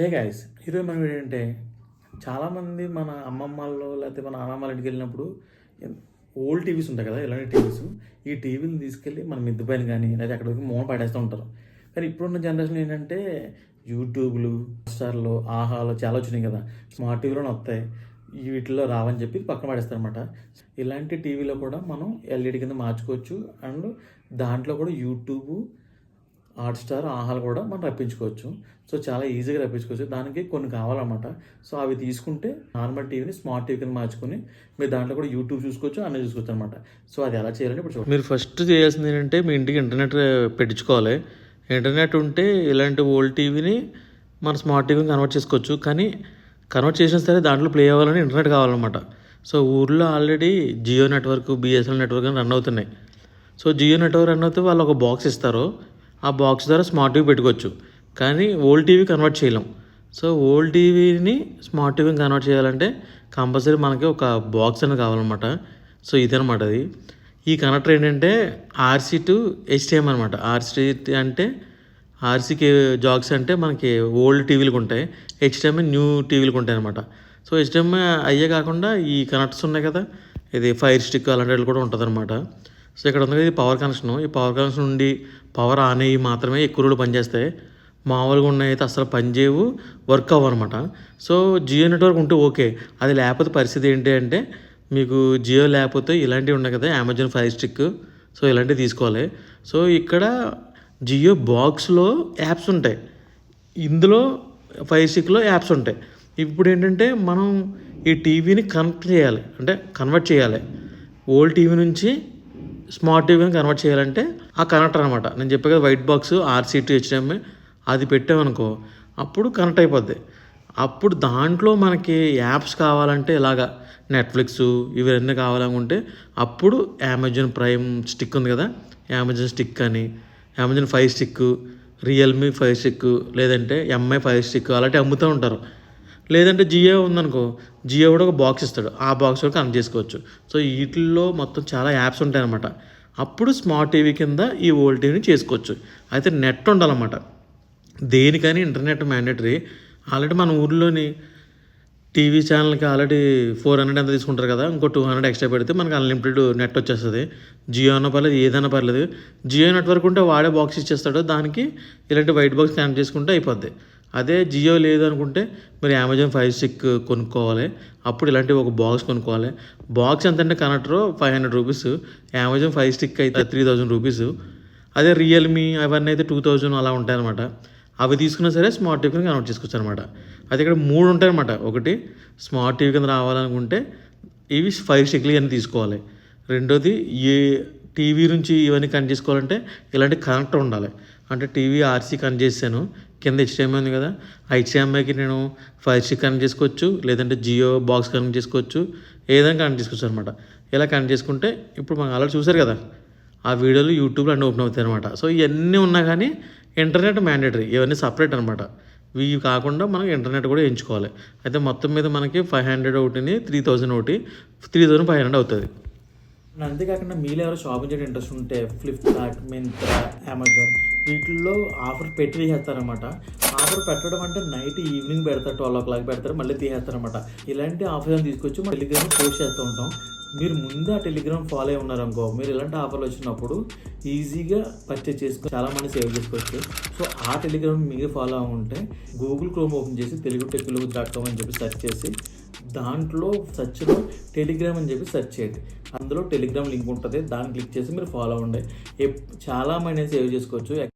ఏ guys ఈరోజు మనం ఏంటంటే చాలామంది మన అమ్మమ్మల్లో లేకపోతే మన నాన్నమ్మల ఇంటికి వెళ్ళినప్పుడు ఓల్డ్ టీవీస్ ఉంటాయి కదా ఇలాంటి టీవీస్ ఈ టీవీని తీసుకెళ్ళి మన మిద్ది పైన కానీ లేదా అక్కడ మోన పడేస్తూ ఉంటారు. కానీ ఇప్పుడున్న జనరేషన్ ఏంటంటే యూట్యూబ్లు స్టార్లు ఆహాలు చాలా వచ్చినాయి కదా. స్మార్ట్ టీవీలోనే వస్తాయి. వీటిలో రావని చెప్పి పక్కన పడేస్తారనమాట ఇలాంటి టీవీలో కూడా మనం ఎల్ఈడి కింద మార్చుకోవచ్చు. అండ్ దాంట్లో కూడా యూట్యూబ్ హాట్స్టార్ ఆహాలు కూడా మనం రప్పించుకోవచ్చు. సో చాలా ఈజీగా రప్పించుకోవచ్చు. దానికి కొన్ని కావాలన్నమాట. సో అవి తీసుకుంటే నార్మల్ టీవీని స్మార్ట్ టీవీ కింద మార్చుకొని మీరు దాంట్లో కూడా యూట్యూబ్ చూసుకోవచ్చు అన్నీ చూసుకోవచ్చు అనమాట సో అది ఎలా చేయాలని ఇప్పుడు మీరు ఫస్ట్ చేయాల్సింది ఏంటంటే మీ ఇంటికి ఇంటర్నెట్ పెట్టించుకోవాలి. ఇంటర్నెట్ ఉంటే ఇలాంటి ఓల్డ్ టీవీని మన స్మార్ట్ టీవీని కన్వర్ట్ చేసుకోవచ్చు. కానీ కన్వర్ట్ చేసినా సరే దాంట్లో ప్లే అవ్వాలని ఇంటర్నెట్ కావాలన్నమాట. సో ఊర్లో already Jio network BSNL network అని రన్ అవుతున్నాయి. సో జియో నెట్వర్క్ రన్ అవుతే వాళ్ళు ఒక బాక్స్ ఇస్తారు. ఆ బాక్స్ ద్వారా స్మార్ట్ టీవీ పెట్టుకోవచ్చు. కానీ ఓల్డ్ టీవీ కన్వర్ట్ చేయలేం. సో ఓల్డ్ టీవీని స్మార్ట్ టీవీని కన్వర్ట్ చేయాలంటే కంపల్సరీ మనకి ఒక బాక్స్ అనేది కావాలన్నమాట. సో ఇదనమాట అది. ఈ కనెక్టర్ ఏంటంటే ఆర్సీ టు హెచ్టిఎం అనమాట ఆర్సీ అంటే ఆర్సీకి జాక్స్ అంటే మనకి ఓల్డ్ టీవీలకు ఉంటాయి. హెచ్డిఎంఐ న్యూ టీవీలకు ఉంటాయి అనమాట సో హెచ్డిఎంఐ అయ్యే కాకుండా ఈ కనెక్టర్స్ ఉన్నాయి కదా ఇది ఫైర్ స్టిక్ అలాంటి కూడా ఉంటుంది అనమాట సో ఇక్కడ ఉంది ఇది పవర్ కనెక్షన్ ఈ పవర్ కనెక్షన్ నుండి పవర్ ఆన్ అయ్యి మాత్రమే ఎక్కువ రోజులు పనిచేస్తాయి. మామూలుగా ఉన్నాయి అయితే అసలు పనిచేయవు వర్క్ అవ్వనమాట సో జియో నెట్వర్క్ ఉంటే ఓకే. అది లేకపోతే పరిస్థితి ఏంటి అంటే మీకు జియో లేకపోతే ఇలాంటివి ఉన్నాయి కదా అమెజాన్ ఫైర్ స్టిక్ సో ఇలాంటివి తీసుకోవాలి. సో ఇక్కడ జియో బాక్స్లో యాప్స్ ఉంటాయి. ఇందులో ఫైవ్ స్టిక్లో యాప్స్ ఉంటాయి. ఇప్పుడు ఏంటంటే మనం ఈ టీవీని కనెక్ట్ చేయాలి. అంటే కన్వర్ట్ చేయాలి. ఓల్డ్ టీవీ నుంచి స్మార్ట్ టీవీని కన్వర్ట్ చేయాలంటే ఆ కనెక్టర్ అనమాట నేను చెప్పే కదా white box RC to HDMI అది పెట్టామనుకో అప్పుడు కనెక్ట్ అయిపోద్ది. అప్పుడు దాంట్లో మనకి యాప్స్ కావాలంటే ఇలాగా నెట్ఫ్లిక్స్ ఇవన్నీ కావాలనుకుంటే అప్పుడు అమెజాన్ ప్రైమ్ స్టిక్ ఉంది కదా? అమెజాన్ స్టిక్ అని Amazon five stick Realme five stick లేదంటే ఎంఐ ఫైవ్ స్టిక్ అలాంటివి అమ్ముతూ ఉంటారు. లేదంటే జియో ఉందనుకో జియో కూడా ఒక బాక్స్ ఇస్తాడు. ఆ బాక్స్ కూడా కనెక్ట్ చేసుకోవచ్చు. సో వీటిల్లో మొత్తం చాలా యాప్స్ ఉంటాయన్నమాట. అప్పుడు స్మార్ట్ టీవీ కింద ఈ ఓల్డ్ టీవీని చేసుకోవచ్చు. అయితే నెట్ ఉండాలన్నమాట. దేనికని ఇంటర్నెట్ మ్యాండేటరీ ఆల్రెడీ మన ఊర్లోని టీవీ ఛానల్కి ఆల్రెడీ ఫోర్ హండ్రెడ్ ఎంత తీసుకుంటారు కదా ఇంకో టూ హండ్రెడ్ ఎక్స్ట్రా పెడితే మనకి అన్లిమిటెడ్ నెట్ వచ్చేస్తుంది. జియో అన్న పర్లేదు ఏదైనా పర్లేదు. జియో నెట్వర్క్ ఉంటే వాడే బాక్స్ ఇచ్చేస్తాడు. దానికి ఇలాంటి వైట్ బాక్స్ కనెక్ట్ చేసుకుంటే అయిపోద్ది. అదే జియో లేదు అనుకుంటే మీరు అమెజాన్ ఫైవ్ స్టిక్ కొనుక్కోవాలి. అప్పుడు ఇలాంటి ఒక బాక్స్ కొనుక్కోవాలి. బాక్స్ ఎంత అంటే connector five hundred rupees Amazon five stick అయితే త్రీ థౌజండ్ రూపీస్ అదే రియల్మీ అవన్నీ అయితే టూ థౌజండ్ అలా ఉంటాయన్నమాట. అవి తీసుకున్నా సరే స్మార్ట్ టీవీ కింద కన్వర్ట్ చేసుకోవచ్చు అనమాట అది ఇక్కడ మూడు ఉంటాయన్నమాట. ఒకటి స్మార్ట్ టీవీ కింద రావాలనుకుంటే ఇవి ఫైవ్ స్టిక్లు ఇవన్నీ తీసుకోవాలి. రెండోది ఏ టీవీ నుంచి ఇవన్నీ కనెక్ట్ చేసుకోవాలంటే ఇలాంటి కనెక్టర్ ఉండాలి. అంటే టీవీ ఆర్సీ కనెక్ట్ చేశాను కింద హెచ్డిఎంఐ ఉంది కదా ఆ హెచ్డిఎంఐకి నేను ఫైవ్ స్టిక్ కనెక్ట్ చేసుకోవచ్చు లేదంటే జియో బాక్స్ కనెక్ట్ చేసుకోవచ్చు ఏదైనా కనెక్ట్ చేసుకోవచ్చు అనమాట ఇలా కనెక్ట్ చేసుకుంటే ఇప్పుడు మనం అలా చూసారు కదా ఆ వీడియోలు యూట్యూబ్లో అన్నీ ఓపెన్ అవుతాయి అనమాట సో ఇవన్నీ ఉన్నా కానీ ఇంటర్నెట్ మ్యాండేటరీ ఇవన్నీ సపరేట్ అనమాట ఇవి కాకుండా మనం ఇంటర్నెట్ కూడా ఎంచుకోవాలి. అయితే మొత్తం మీద మనకి ఫైవ్ హండ్రెడ్ ఒకటిని త్రీ థౌజండ్ ఒకటి త్రీ థౌజండ్ ఫైవ్ హండ్రెడ్ అవుతుంది. అంతేకాకుండా మీలో ఎవరు షాపింగ్ చేయడం ఇంట్రెస్ట్ ఉంటే ఫ్లిప్కార్ట్ మింత్రా అమెజాన్ వీటిల్లో ఆఫర్ పెట్టి తీసేస్తారనమాట ఆఫర్ పెట్టడం అంటే నైట్ ఈవినింగ్ పెడతారు ట్వెల్వ్ ఓ క్లాక్ పెడతారు మళ్ళీ తీసేస్తారనమాట ఇలాంటి ఆఫర్ తీసుకొచ్చి మన టెలిగ్రామ్ పోస్ట్ చేస్తూ ఉంటాం. మీరు ముందే ఆ టెలిగ్రామ్ ఫాలో అయి ఉన్నారనుకో మీరు ఇలాంటి ఆఫర్లు వచ్చినప్పుడు ఈజీగా పర్చేజ్ చేసుకుని చాలా మంది సేవ్ చేసుకోవచ్చు. సో ఆ టెలిగ్రామ్ మీరు ఫాలో ఉంటే గూగుల్ క్రోమ్ ఓపెన్ చేసి తెలుగు టెక్లుగు డాట్ కామ్ అని చెప్పి సెర్చ్ చేసి దాంట్లో సర్చ్లో టెలిగ్రామ్ అని చెప్పి సెర్చ్ చేయండి. అందులో టెలిగ్రామ్ లింక్ ఉంటుంది. దాన్ని క్లిక్ చేసి మీరు ఫాలో అవ్వండి. ఎప్- చాలా మంది సేవ్ చేసుకోవచ్చు?